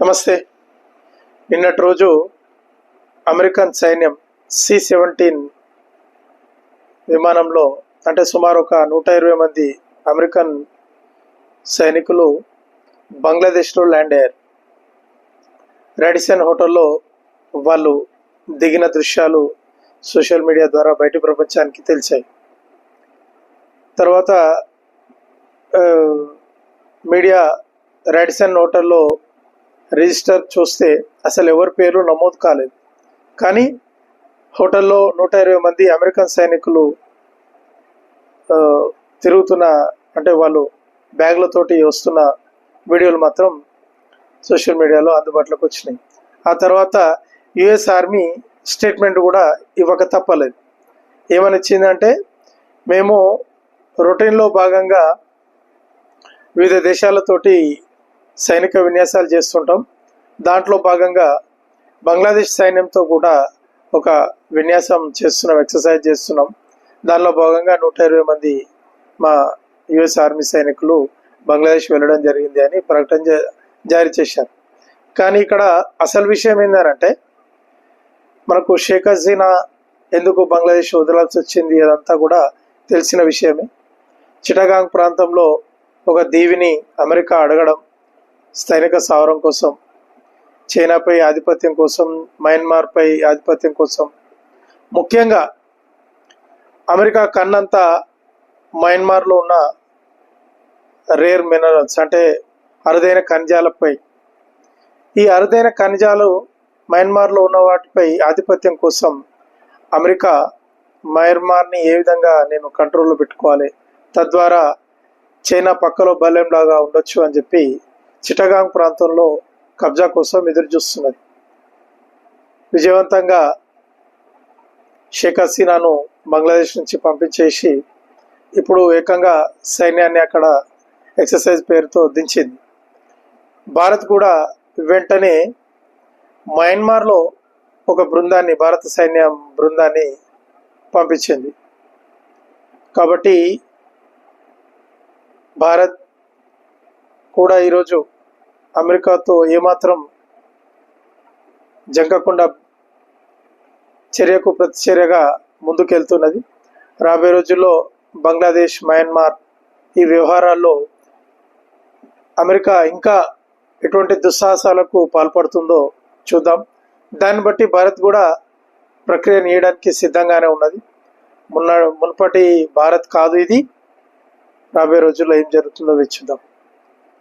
నమస్తే. నిన్నటి రోజు అమెరికన్ సైన్యం సి సెవెంటీన్ విమానంలో అంటే సుమారు ఒక నూట ఇరవై మంది అమెరికన్ సైనికులు బంగ్లాదేశ్లో ల్యాండ్ అయ్యారు. రాడిసన్ హోటల్లో వాళ్ళు దిగిన దృశ్యాలు సోషల్ మీడియా ద్వారా బయట ప్రపంచానికి తెలిసాయి. తర్వాత మీడియా రాడిసన్ హోటల్లో రిజిస్టర్ చూస్తే అసలు ఎవరి పేరు నమోదు కాలేదు. కానీ హోటల్లో నూట ఇరవై మంది అమెరికన్ సైనికులు తిరుగుతున్న అంటే వాళ్ళు బ్యాగ్లతోటి వస్తున్న వీడియోలు మాత్రం సోషల్ మీడియాలో అందుబాటులోకి వచ్చినాయి. ఆ తర్వాత యుఎస్ ఆర్మీ స్టేట్మెంట్ కూడా ఇవ్వక తప్పలేదు. ఏమని ఇచ్చిందంటే మేము రొటీన్లో భాగంగా వివిధ దేశాలతోటి సైనిక విన్యాసాలు చేస్తుంటాం. దాంట్లో భాగంగా బంగ్లాదేశ్ సైన్యంతో కూడా ఒక విన్యాసం చేస్తున్నాం ఎక్సర్సైజ్ చేస్తున్నాం. దానిలో భాగంగా నూట ఇరవై మంది మా యుఎస్ ఆర్మీ సైనికులు బంగ్లాదేశ్ వెళ్ళడం జరిగింది అని ప్రకటన జారీ చేశారు. కానీ ఇక్కడ అసలు విషయం ఏంటంటే మనకు షేక్ హసీనా ఎందుకు బంగ్లాదేశ్ వదలాల్సి వచ్చింది అదంతా కూడా తెలిసిన విషయమే. చిటగాంగ్ ప్రాంతంలో ఒక దీవిని అమెరికా అడగడం స్థైనిక సావరం కోసం చైనాపై ఆధిపత్యం కోసం మయన్మార్పై ఆధిపత్యం కోసం. ముఖ్యంగా అమెరికా కన్నంతా మయన్మార్లో ఉన్న రేర్ మినరల్స్ అంటే అరుదైన ఖనిజాలపై. ఈ అరుదైన ఖనిజాలు మయన్మార్లో ఉన్న వాటిపై ఆధిపత్యం కోసం అమెరికా మయన్మార్ని ఏ విధంగా నేను కంట్రోల్లో పెట్టుకోవాలి? తద్వారా చైనా పక్కలో బలెంలాగా ఉండొచ్చు అని చెప్పి చిటగాంగ్ ప్రాంతంలో కబ్జా కోసం ఎదురు చూస్తున్నది విజయవంతంగా షేక్ హసీనాను బంగ్లాదేశ్ నుంచి పంపించేసి ఇప్పుడు ఏకంగా సైన్యాన్ని అక్కడ ఎక్సర్సైజ్ పేరుతో దించింది. భారత్ కూడా వెంటనే మయన్మార్లో ఒక బృందాన్ని భారత సైన్యం బృందాన్ని పంపించింది. కాబట్టి భారత్ కూడా ఈరోజు అమెరికాతో ఏమాత్రం జంకకుండా చర్యకు ప్రతిచర్యగా ముందుకెళ్తున్నది. రాబోయే రోజుల్లో బంగ్లాదేశ్ మయన్మార్ ఈ వ్యవహారాల్లో అమెరికా ఇంకా ఎటువంటి దుస్సాహసాలకు పాల్పడుతుందో చూద్దాం. దాన్ని బట్టి భారత్ కూడా ప్రక్రియ నీయడానికి సిద్ధంగానే ఉన్నది. మున్న మునుపటి భారత్ కాదు ఇది. రాబోయే రోజుల్లో ఏం జరుగుతుందో చూద్దాం.